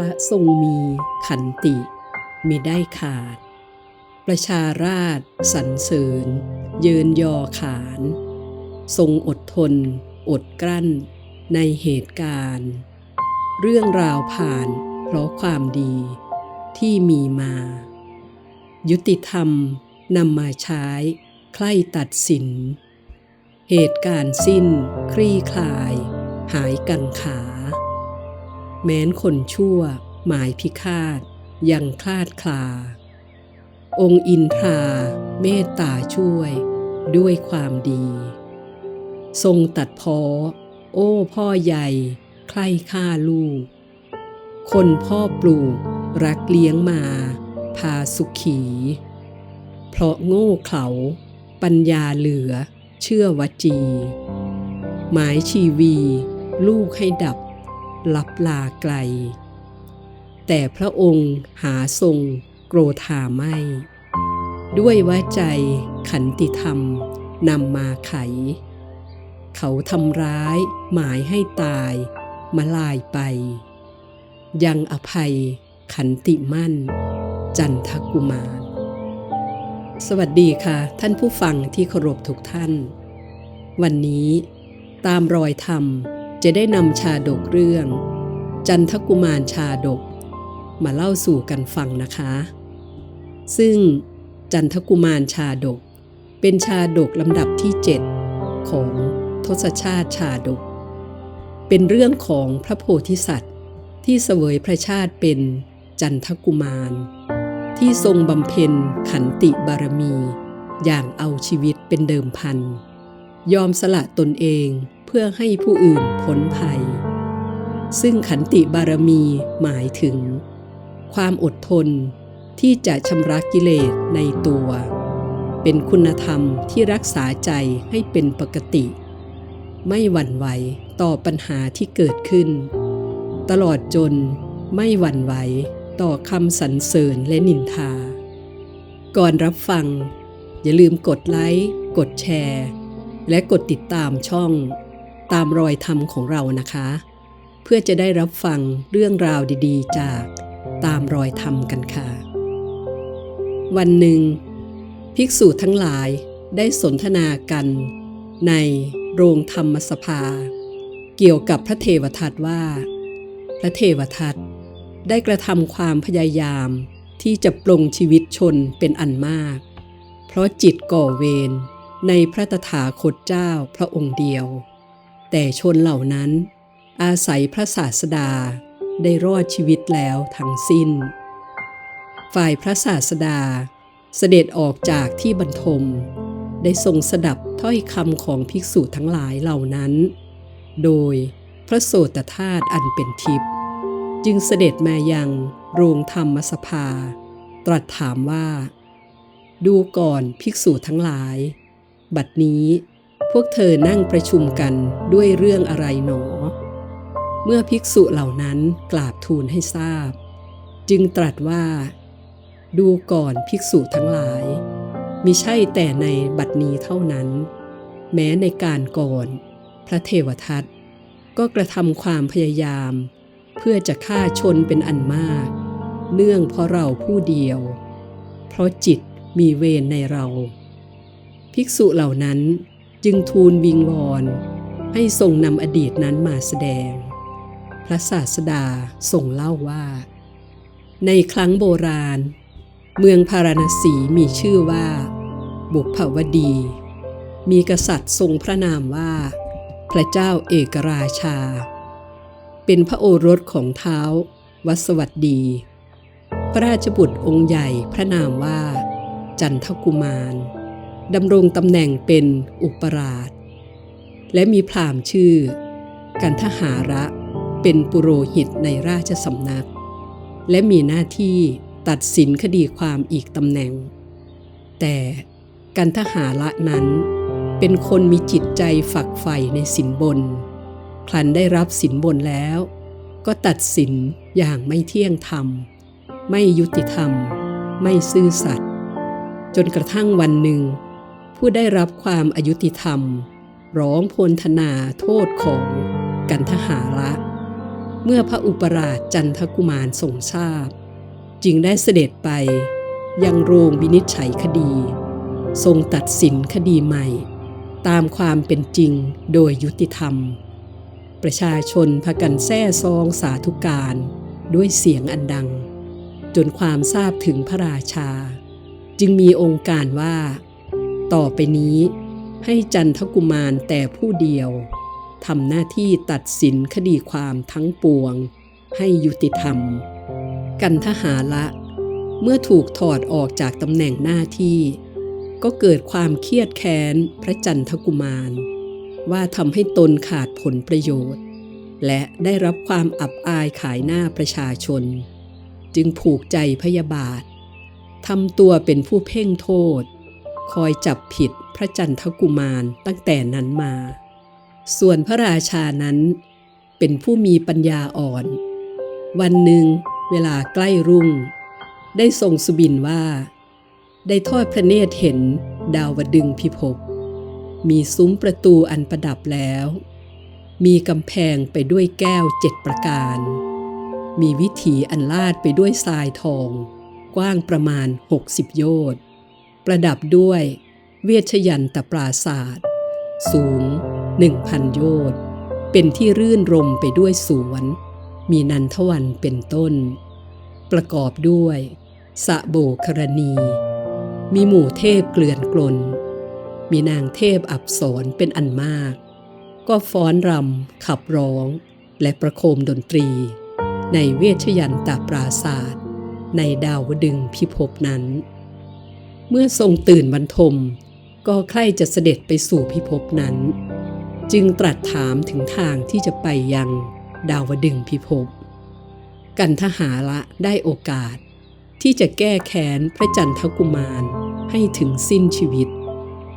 ระทรงมีขันติมิได้ขาด ประชาราชสรรเสริญ เยินยอขาน ทรงอดทน อดกลั้น ในเหตุการณ์ เรื่องราวผ่านเพราะความดีที่มีมา ยุติธรรมนำมาใช้ใคร่ตัดสิน เหตุการณ์สิ้น คลี่คลาย หายกังขา แม้นคนชั่ว หมายพิฆาต ยังคลาดคลา องค์อินทราเมตตาช่วย ด้วยความดี ทรงตัดเพอโอ้พ่อใหญ่ ใคร่ฆ่าลูก คนพ่อปลูก รักเลี้ยงมา พาสุขี เพราะโง่เขลาปัญญาเหลือ เชื่อวจี หมายชีวี ลูกให้ดับ ลับลาไกล แต่พระองค์หาทรงโกรธาไม่ ด้วยว่าใจขันติธรรมนำมาไข เขาทำร้ายหมายให้ตายมาลายไป ยังอภัยขันติมั่น จันทกุมาร สวัสดีค่ะ ท่านผู้ฟังที่เคารพทุกท่าน วันนี้ตามรอยธรรม จะได้นำชาดกเรื่อง จันทกุมารชาดก มาเล่าสู่กันฟังนะคะ ซึ่งจันทกุมารชาดก เป็นชาดกลำดับที่ 7 ของทศชาติชาดก เป็นเรื่องของพระโพธิสัตว์ ที่เสวยพระชาติเป็นจันทกุมาร ที่ทรงบำเพ็ญขันติบารมี อย่างเอาชีวิตเป็นเดิมพัน ยอมสละตนเอง เพื่อให้ผู้อื่นพ้นภัย ซึ่งขันติบารมีหมายถึง ความอดทนที่จะชำระกิเลสในตัว เป็นคุณธรรมที่รักษาใจให้เป็นปกติ ไม่หวั่นไหวต่อปัญหาที่เกิดขึ้น ตลอดจนไม่หวั่นไหวต่อคำสรรเสริญและนินทา ก่อนรับฟัง อย่าลืมกดไลค์ กดแชร์ และกดติดตามช่อง ตามรอยธรรมของเรานะคะ เพื่อจะได้รับฟังเรื่องราวดีๆ จากตามรอยธรรมกันค่ะ วันหนึ่ง ภิกษุทั้งหลายได้สนทนากัน ในโรงธรรมสภา เกี่ยวกับพระเทวทัตว่า พระเทวทัตได้กระทำความพยายามที่จะปลงชีวิตชนเป็นอันมาก เพราะจิตก่อเวรในพระตถาคตเจ้าพระองค์เดียว แต่ชนเหล่านั้น อาศัยพระศาสดาได้รอดชีวิตแล้วทั้งสิ้น ฝ่ายพระศาสดาเสด็จออกจากที่บรรทม ได้ทรงสดับถ้อยคำของภิกษุทั้งหลายเหล่านั้น โดยพระโสตธาตุอันเป็นทิพย์จึงเสด็จมายังโรงธรรมสภา ตรัสถามว่า ดูก่อนภิกษุทั้งหลาย บัดนี้ พวกเธอนั่งประชุมกันด้วยเรื่องอะไรหนอ เมื่อภิกษุเหล่านั้นกราบทูลให้ทราบ จึงตรัสว่า ดูก่อนภิกษุทั้งหลาย มิใช่แต่ในบัดนี้เท่านั้น แม้ในการก่อน พระเทวทัตก็กระทำความพยายาม เพื่อจะฆ่าชนเป็นอันมาก เนื่องเพราะเราผู้เดียว เพราะจิตมีเวรในเรา ภิกษุเหล่านั้น จึงทูลวิงวอนให้ทรงนำอดีตนั้นมาแสดง พระศาสดาทรงเล่าว่า ในครั้งโบราณ เมืองพาราณสีมีชื่อว่า บุพวดี มีกษัตริย์ทรงพระนามว่า พระเจ้าเอกราชา เป็นพระโอรสของเท้าวัสวัสดี พระราชบุตรองค์ใหญ่พระนามว่า จันทกุมาร ดำรงตำแหน่งเป็นอุปราช และมีพราหมณ์ชื่อ กันทหาระเป็นปุโรหิตในราชสำนัก และมีหน้าที่ตัดสินคดีความอีกตำแหน่ง แต่กันทหาระนั้นเป็นคนมีจิตใจฝักใฝ่ในสินบน คลันได้รับสินบนแล้ว ก็ตัดสินอย่างไม่เที่ยงธรรม ไม่ยุติธรรม ไม่ซื่อสัตย์จนกระทั่งวันหนึ่ง ผู้ได้รับความอายุติธรรม ร้องพลธนาโทษของกันทหาระ เมื่อพระอุปราชจันทกุมารทรงทราบ จึงได้เสด็จไป ยังโรงวินิจฉัยคดี ทรงตัดสินคดีใหม่ ตามความเป็นจริงโดยยุติธรรม ประชาชนพากันแซ่ซองสาธุการด้วยเสียงอันดัง จนความทราบถึงพระราชา จึงมีองค์การว่า ต่อไปนี้ ให้จันทกุมารแต่ผู้เดียวทำหน้าที่ตัดสินคดีความทั้งปวง ให้ยุติธรรม กันทหาละเมื่อถูกถอดออกจากตำแหน่งหน้าที่ ก็เกิดความเครียดแค้นพระจันทกุมาร ว่าทำให้ตนขาดผลประโยชน์ และได้รับความอับอายขายหน้าประชาชน จึงผูกใจพยาบาททำตัวเป็นผู้เพ่งโทษ คอยจับผิดพระจันทกุมารตั้งแต่นั้นมา ส่วนพระราชานั้น เป็นผู้มีปัญญาอ่อน วันหนึ่งเวลาใกล้รุ่ง ได้ทรงสุบินว่า ได้ทอดพระเนตรเห็นดาวดึงพิภพมีซุ้มประตูอันประดับแล้ว มีกำแพงไปด้วยแก้วเจ็ดประการ มีวิถีอันลาดไปด้วยทรายทอง กว้างประมาณ 60 โยชน์ ประดับด้วย เวชยันตปราศาสตร์สูง1,000โยชน์เป็นที่รื่นรมไปด้วยสวน มีนันทวันเป็นต้น ประกอบด้วยสะโบกรณี มีหมู่เทพเกลื่อนกลน มีนางเทพอับสรเป็นอันมาก ก็ฟ้อนรำขับร้อง และประโคมดนตรี ในเวชยันตปราศาสตร์ในดาวดึงพิภพนั้น เมื่อทรงตื่นบรรทม ก็ใคร่จะเสด็จไปสู่พิภพนั้น จึงตรัสถามถึงทางที่จะไปยังดาวดึงพิภพ กันทหาละได้โอกาส ที่จะแก้แค้นพระจันทกุมารให้ถึงสิ้นชีวิต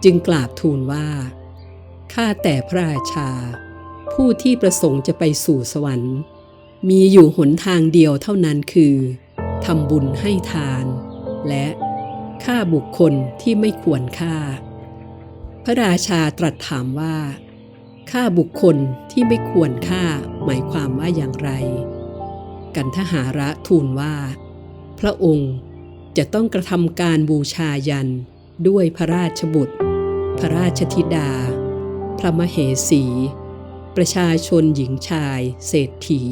จึงกราบทูลว่า ข้าแต่พระราชา ผู้ที่ประสงค์จะไปสู่สวรรค์ มีอยู่หนทางเดียวเท่านั้นคือทำบุญให้ทาน และ ฆ่าบุคคลที่ไม่ควรฆ่า พระราชาตรัสถามว่าฆ่าบุคคลที่ไม่ควรฆ่าหมายความว่าอย่างไร กันทหาระทูลว่า พระองค์จะต้องกระทำการบูชายันด้วยพระราชบุตร พระราชธิดา พระมเหสี ประชาชนหญิงชาย เศรษฐี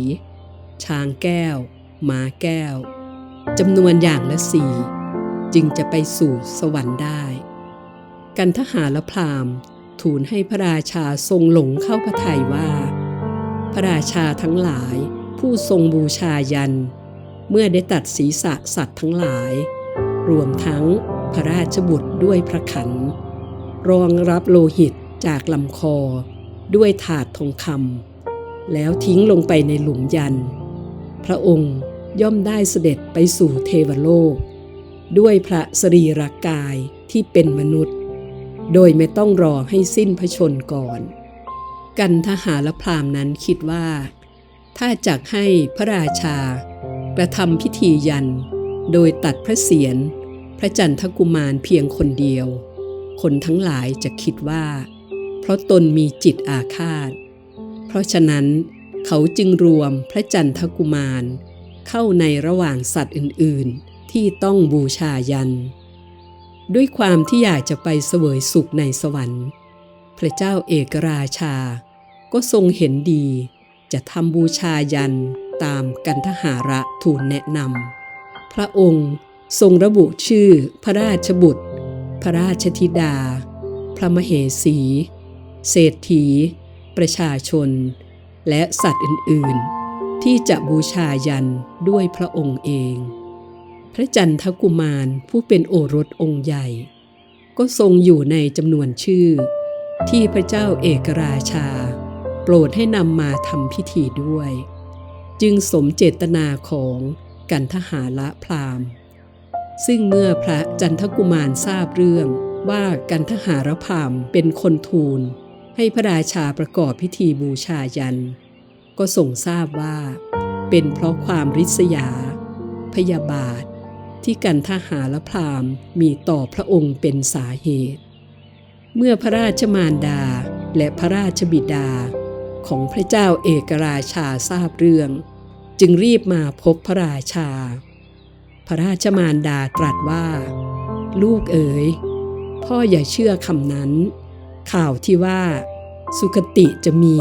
ช้างแก้ว ม้าแก้วจำนวนอย่างละสี่ จึงจะไปสู่สวรรค์ได้ กันทหารพราหมณ์ทูลให้พระราชาทรงหลงเข้าพระทัยว่า พระราชาทั้งหลายผู้ทรงบูชายัน เมื่อได้ตัดศีรษะสัตว์ทั้งหลาย รวมทั้งพระราชบุตรด้วยพระขัน รองรับโลหิตจากลำคอ ด้วยถาดทองคำแล้วทิ้งลงไปในหลุมยัน พระองค์ย่อมได้เสด็จไปสู่เทวโลก ด้วยพระสรีรกายที่เป็นมนุษย์ โดยไม่ต้องรอให้สิ้นพระชนก่อน กันทหารพราหมณ์นั้นคิดว่า ถ้าจักให้พระราชากระทำพิธียัน โดยตัดพระเศียรพระจันทกุมารเพียงคนเดียว คนทั้งหลายจะคิดว่า เพราะตนมีจิตอาฆาต เพราะฉะนั้นเขาจึงรวมพระจันทกุมารเข้าในระหว่างสัตว์อื่นๆ ที่ต้องบูชายัน ด้วยความที่อยากจะไปเสวยสุขในสวรรค์ พระเจ้าเอกราชา ก็ทรงเห็นดี จะทำบูชายันตามกันทหาระทูลแนะนำพระองค์ทรงระบุชื่อพระราชบุตร พระราชธิดา พระมเหสี เศรษฐี ประชาชน และสัตว์อื่น ๆ ที่จะบูชายันด้วยพระองค์เอง พระจันทกุมารผู้เป็นโอรสองค์ใหญ่ ก็ทรงอยู่ในจำนวนชื่อ ที่พระเจ้าเอกราชา โปรดให้นำมาทำพิธีด้วย จึงสมเจตนาของกันทหาละพราหม์ซึ่งเมื่อพระจันทกุมารทราบเรื่องว่ากันทหารพราหม์เป็นคนทูล ให้พระราชาประกอบพิธีบูชายัน ก็ทรงทราบว่า เป็นเพราะความริษยา พยาบาท ที่กันทหารพราหมณ์มีต่อพระองค์เป็นสาเหตุ เมื่อพระราชมารดาและพระราชบิดา ของพระเจ้าเอกราชาทราบเรื่อง จึงรีบมาพบพระราชา พระราชมารดาตรัสว่า ลูกเอ๋ย พ่ออย่าเชื่อคำนั้น ข่าวที่ว่า สุคติจะมี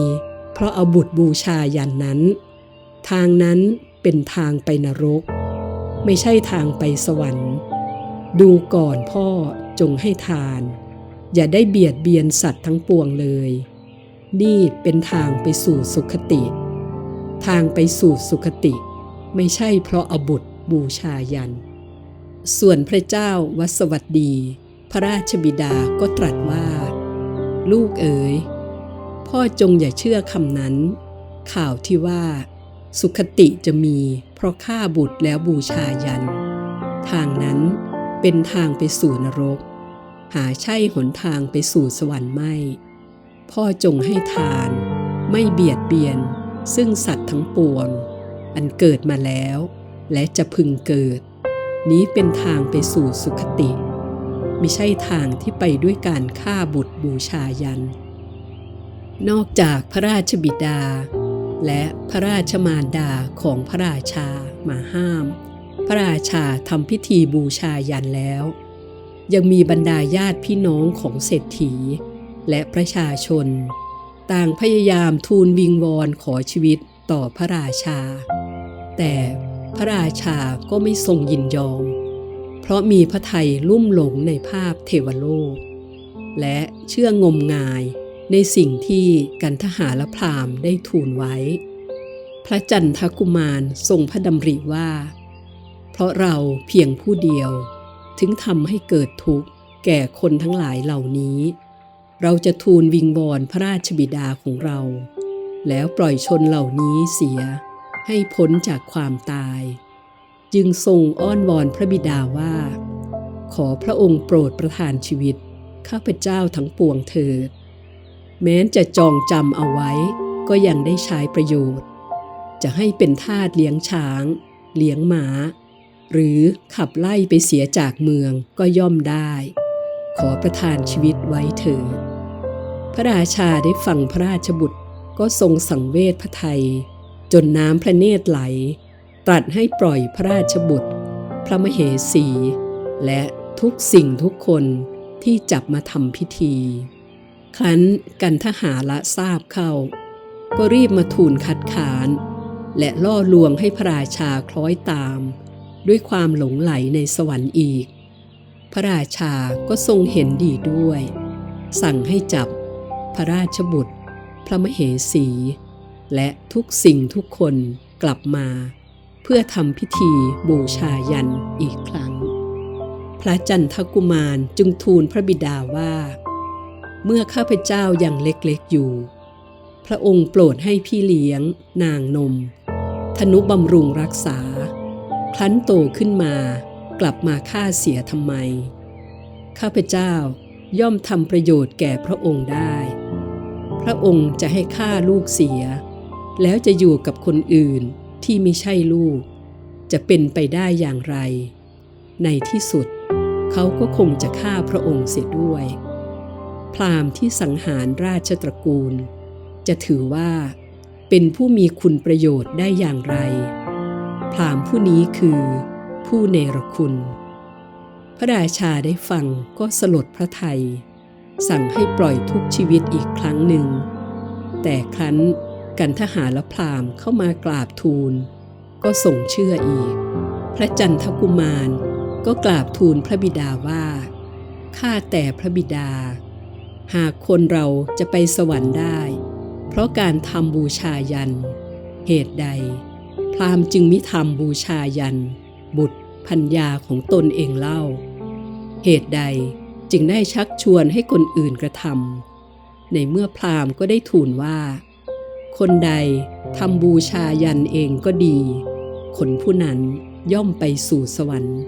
เพราะเอาบุตรบูชายันนั้น ทางนั้นเป็นทางไปนรก ไม่ใช่ทางไปสวรรค์ ดูก่อนพ่อจงให้ทาน อย่าได้เบียดเบียนสัตว์ทั้งปวงเลย นี่เป็นทางไปสู่สุคติ ทางไปสู่สุคติ ไม่ใช่เพราะเอาบุตรบูชายัน ส่วนพระเจ้าวัสวัสดี พระราชบิดาก็ตรัสว่า ลูกเอ๋ย พ่อจงอย่าเชื่อคำนั้น ข่าวที่ว่า สุขติจะมี เพราะฆ่าบุตรแล้วบูชายัน ทางนั้นเป็นทางไปสู่นรก หาใช่หนทางไปสู่สวรรค์ไม่ พ่อจงให้ทาน ไม่เบียดเบียน ซึ่งสัตว์ทั้งปวง อันเกิดมาแล้ว และจะพึงเกิด นี้เป็นทางไปสู่สุขติไม่ใช่ทางที่ไปด้วยการฆ่าบุตรบูชายัน นอกจากพระราชบิดา และพระราชมารดาของพระราชามาห้าม พระราชาทำพิธีบูชายันแล้ว ยังมีบรรดาญาติพี่น้องของเศรษฐี และประชาชน ต่างพยายามทูลวิงวอนขอชีวิตต่อพระราชา แต่พระราชาก็ไม่ทรงยินยอม เพราะมีพระไทยลุ่มหลงในภาพเทวโลก และเชื่องมงาย ในสิ่งที่กันทหารพราหมณ์ได้ทูลไว้ พระจันทกุมารทรงพระดำริว่า เพราะเราเพียงผู้เดียว ถึงทำให้เกิดทุกข์แก่คนทั้งหลายเหล่านี้ เราจะทูลวิงวอนพระราชบิดาของเรา แล้วปล่อยชนเหล่านี้เสีย ให้พ้นจากความตาย จึงทรงอ้อนวอนพระบิดาว่า ขอพระองค์โปรดประทานชีวิต ข้าพเจ้าทั้งปวงเถิด แม้นจะจองจำเอาไว้ ก็ยังได้ใช้ประโยชน์ จะให้เป็นทาสเลี้ยงช้าง เลี้ยงหมา หรือขับไล่ไปเสียจากเมืองก็ย่อมได้ ขอประทานชีวิตไว้เถิดพระราชาได้ฟังพระราชบุตรก็ทรงสังเวชพระไทย จนน้ำพระเนตรไหล ตรัสให้ปล่อยพระราชบุตร พระมเหสี และทุกสิ่งทุกคนที่จับมาทำพิธี ครั้นกันทหารละทราบเข้า ก็รีบมาทูลคัดค้าน และล่อลวงให้พระราชาคล้อยตาม ด้วยความหลงไหลในสวรรค์อีก พระราชาก็ทรงเห็นดีด้วย สั่งให้จับพระราชบุตร พระมเหสี และทุกสิ่งทุกคนกลับมา เพื่อทำพิธีบูชายันอีกครั้ง พระจันทกุมารจึงทูลพระบิดาว่า เมื่อข้าพเจ้ายังเล็กๆอยู่ พระองค์โปรดให้พี่เลี้ยง นางนม ธนุบำรุงรักษาครั้นโตขึ้นมา กลับมาฆ่าเสียทำไม ข้าพเจ้าย่อมทำประโยชน์แก่พระองค์ได้ พระองค์จะให้ฆ่าลูกเสีย แล้วจะอยู่กับคนอื่นที่ไม่ใช่ลูก จะเป็นไปได้อย่างไร ในที่สุด เขาก็คงจะฆ่าพระองค์เสียด้วย พราหมณ์ที่สังหารราชตระกูล จะถือว่า เป็นผู้มีคุณประโยชน์ได้อย่างไร พราหมณ์ผู้นี้คือ ผู้เนรคุณ พระราชาได้ฟังก็สลดพระไทย สั่งให้ปล่อยทุกชีวิตอีกครั้งหนึ่ง แต่ครั้นกันทหารและพราหมณ์เข้ามากราบทูล ก็ส่งเชื่ออีก พระจันทกุมารก็กราบทูลพระบิดาว่าข้าแต่พระบิดา หากคนเราจะไปสวรรค์ได้ เพราะการทำบูชายัน เหตุใด พราหมณ์จึงมิทำบูชายัน บุตรพัญญาของตนเองเล่า เหตุใดจึงได้ชักชวนให้คนอื่นกระทำในเมื่อพราหมณ์ก็ได้ทูลว่า คนใดทำบูชายันเองก็ดี คนผู้นั้นย่อมไปสู่สวรรค์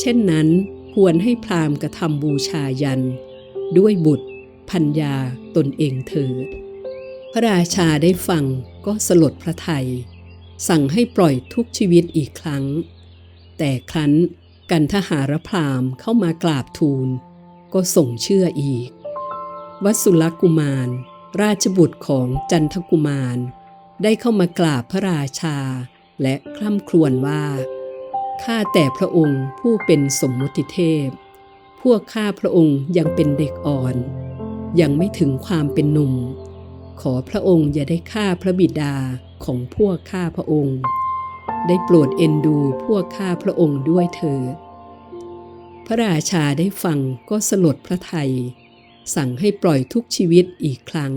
เช่นนั้นควรให้พราหมณ์กระทำบูชายันด้วยบุตร พัญญาตนเองเถิด พระราชาได้ฟังก็สลดพระไทย สั่งให้ปล่อยทุกชีวิตอีกครั้ง แต่ครั้นกันทหารพรามเข้ามากราบทูล ก็ส่งเชื่ออีก วัสุลกุมาร ราชบุตรของจันทกุมาร ได้เข้ามากราบพระราชา และคร่ำครวญว่าข้าแต่พระองค์ผู้เป็นสมมุติเทพ พวกข้าพระองค์ยังเป็นเด็กอ่อน ยังไม่ถึงความเป็นหนุ่ม ขอพระองค์อย่าได้ฆ่าพระบิดาของพวกข้าพระองค์ ได้โปรดเอ็นดูพวกข้าพระองค์ด้วยเถิดพระราชาได้ฟังก็สลดพระไทย สั่งให้ปล่อยทุกชีวิตอีกครั้ง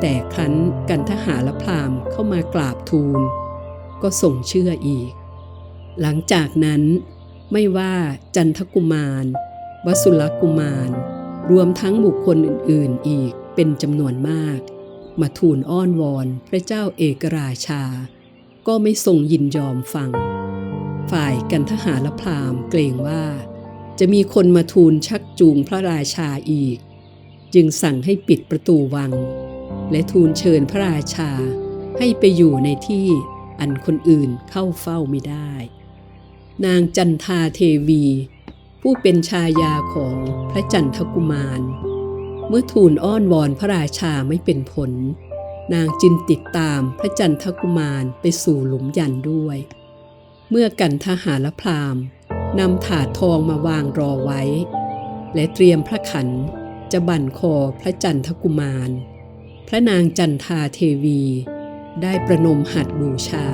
แต่ครั้นกันทหารพราหมณ์เข้ามากราบทูล ก็ส่งเชื่ออีก หลังจากนั้นไม่ว่าจันทกุมาร วสุลกุมาร รวมทั้งบุคคลอื่น ๆ อีกเป็นจำนวนมาก มาทูลอ้อนวอนพระเจ้าเอกราชา ก็ไม่ทรงยินยอมฟัง ฝ่ายกันทหารพราหมณ์เกรงว่า จะมีคนมาทูลชักจูงพระราชาอีก จึงสั่งให้ปิดประตูวัง และทูลเชิญพระราชาให้ไปอยู่ในที่อันคนอื่นเข้าเฝ้าไม่ได้ นางจันทาเทวี ผู้เป็นชายาของพระจันทกุมาร เมื่อทูลอ้อนวอนพระราชาไม่เป็นผล นางจึงติดตามพระจันทกุมารไปสู่หลุมยันด้วย เมื่อกันทหารพราหมณ์นำถาดทองมาวางรอไว้ และเตรียมพระขันจะบั่นคอพระจันทกุมาร พระนางจันทาเทวี ได้ประนมหัดบูชา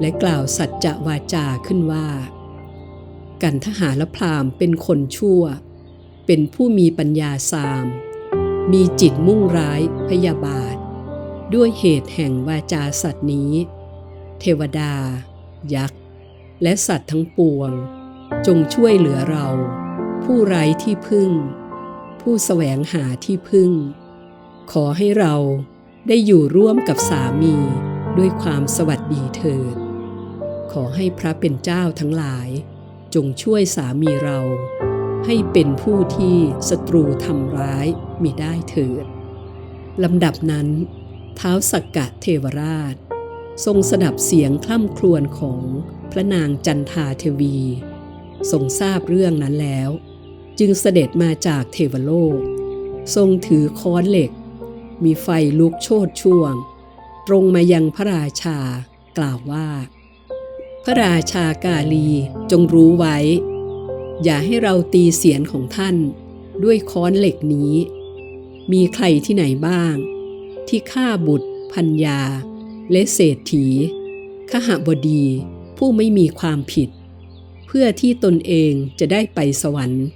และกล่าวสัจจะวาจาขึ้นว่า กันทหารพราหมณ์เป็นคนชั่ว เป็นผู้มีปัญญาสาม มีจิตมุ่งร้ายพยาบาท ด้วยเหตุแห่งวาจาสัตว์นี้ เทวดา ยักษ์ และสัตว์ทั้งปวง จงช่วยเหลือเรา ผู้ไร้ที่พึ่ง ผู้แสวงหาที่พึ่ง ขอให้เราได้อยู่ร่วมกับสามีด้วยความสวัสดีเถิด ขอให้พระเป็นเจ้าทั้งหลาย จงช่วยสามีเรา ให้เป็นผู้ที่ศัตรูทำร้ายมิได้เถิดลำดับนั้น เท้าสักกะเทวราช ทรงสดับเสียงคล่ำครวญของพระนางจันทาเทวี ทรงทราบเรื่องนั้นแล้ว จึงเสด็จมาจากเทวโลก ทรงถือค้อนเหล็ก มีไฟลุกโชดช่วง ตรงมายังพระราชากล่าวว่า พระราชากาลีจงรู้ไว้ อย่าให้เราตีเสียนของท่านด้วยค้อนเหล็กนี้ มีใครที่ไหนบ้าง ที่ฆ่าบุตรพัญญา และเศรษฐีขหบดีผู้ไม่มีความผิด เพื่อที่ตนเองจะได้ไปสวรรค์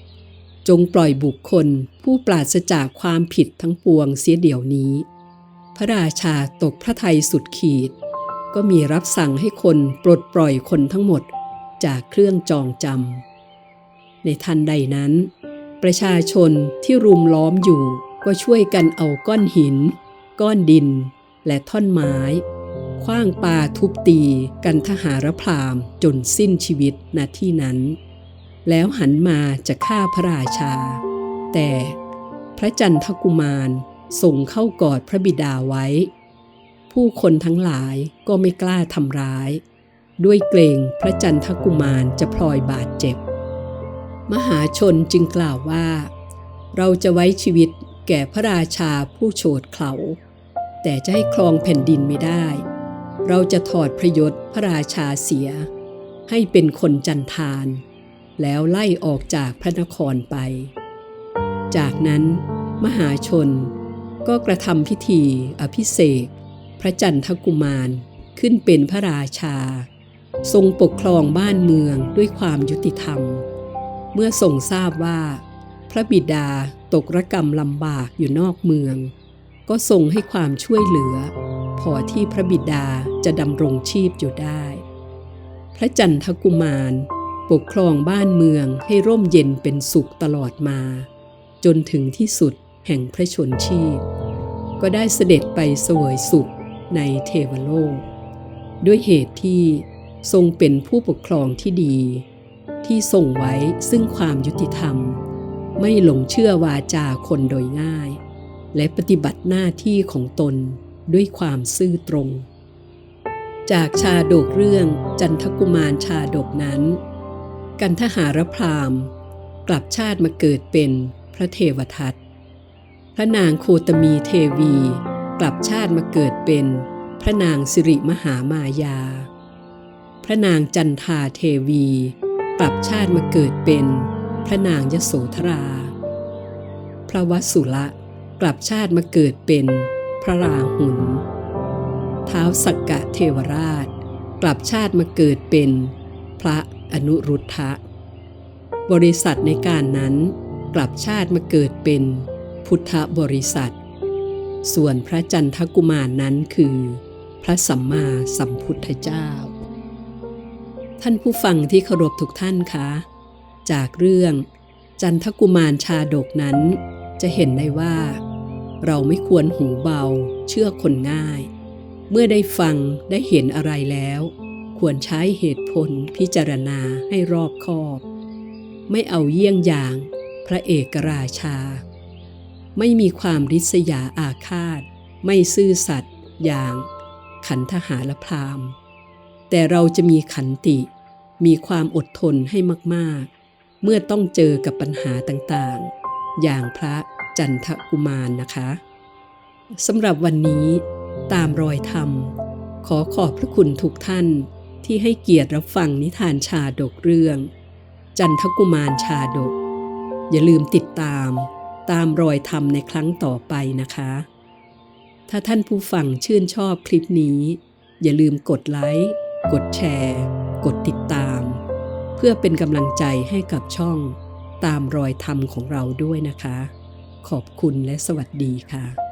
จงปล่อยบุคคลผู้ปราศจากความผิดทั้งปวงเสียเดี๋ยวนี้ พระราชาตกพระทัยสุดขีด ก็มีรับสั่งให้คนปลดปล่อยคนทั้งหมดจากเครื่องจองจำในทันใดนั้น ประชาชนที่รุมล้อมอยู่ก็ช่วยกันเอาก้อนหิน ก้อนดิน และท่อนไม้คว้างปาทุบตีกันทหารพรามจนสิ้นชีวิตณที่นั้น แล้วหันมาจะฆ่าพระราชา แต่พระจันทกุมารส่งเข้ากอดพระบิดาไว้ ผู้คนทั้งหลายก็ไม่กล้าทำร้าย ด้วยเกรงพระจันทกุมารจะพลอยบาดเจ็บ มหาชนจึงกล่าวว่า เราจะไว้ชีวิตแก่พระราชาผู้โฉดเขา แต่จะให้ครองแผ่นดินไม่ได้ เราจะถอดพระยศพระราชาเสีย ให้เป็นคนจันทาน แล้วไล่ออกจากพระนครไป จากนั้น มหาชนก็กระทำพิธีอภิเษก พระจันทกุมารขึ้นเป็นพระราชา ทรงปกครองบ้านเมืองด้วยความยุติธรรม เมื่อทรงทราบว่า พระบิดาตกระกรรมลำบากอยู่นอกเมือง ก็ทรงให้ความช่วยเหลือ พอที่พระบิดาจะดำรงชีพอยู่ได้ พระจันทกุมารปกครองบ้านเมืองให้ร่มเย็นเป็นสุขตลอดมา จนถึงที่สุดแห่งพระชนชีพ ก็ได้เสด็จไปเสวยสุข ในเทวโลก ด้วยเหตุที่ทรงเป็นผู้ปกครองที่ดี ที่ทรงไว้ซึ่งความยุติธรรม ไม่หลงเชื่อวาจาคนโดยง่าย และปฏิบัติหน้าที่ของตนด้วยความซื่อตรง จากชาดกเรื่องจันทกุมารชาดกนั้น กันทหารพรามกลับชาติมาเกิดเป็นพระเทวทัตพระนางโคตมีเทวี กลับชาติมาเกิดเป็นพระนางสิริมหามายา พระนางจันทาเทวี กลับชาติมาเกิดเป็น พระนางยโสธรา พระวสุละกลับชาติมาเกิดเป็นพระราหุลท้าวสักกะเทวราช กลับชาติมาเกิดเป็นพระอนุรุทธะ บริษัทในการนั้น กลับชาติมาเกิดเป็นพุทธบริษัท ส่วนพระจันทกุมารนนั้นคือ พระสัมมาสัมพุทธเจ้า ท่านผู้ฟังที่เคารพทุกท่านคะ จากเรื่องจันทกุมารชาดกนั้น จะเห็นได้ว่า เราไม่ควรหูเบา เชื่อคนง่าย เมื่อได้ฟังได้เห็นอะไรแล้ว ควรใช้เหตุผลพิจารณาให้รอบคอบ ไม่เอาเยี่ยงอย่างพระเอกราชา ไม่มีความริษยาอาฆาต ไม่ซื่อสัตย์อย่าง ขันทหารพราหมณ์แต่เราจะมีขันติ มีความอดทนให้มากๆ เมื่อต้องเจอกับปัญหาต่างๆ อย่างพระจันทกุมารนะคะสำหรับวันนี้ตามรอยธรรม ขอขอบพระคุณทุกท่านที่ให้เกียรติรับฟังนิทานชาดกเรื่อง จันทกุมารชาดก อย่าลืมติดตาม ตามรอยธรรมในครั้งต่อไปนะคะ ถ้าท่านผู้ฟังชื่นชอบคลิปนี้ อย่าลืมกดไลค์ กดแชร์ กดติดตาม เพื่อเป็นกำลังใจให้กับช่องตามรอยธรรมของเราด้วยนะคะ ขอบคุณและสวัสดีค่ะ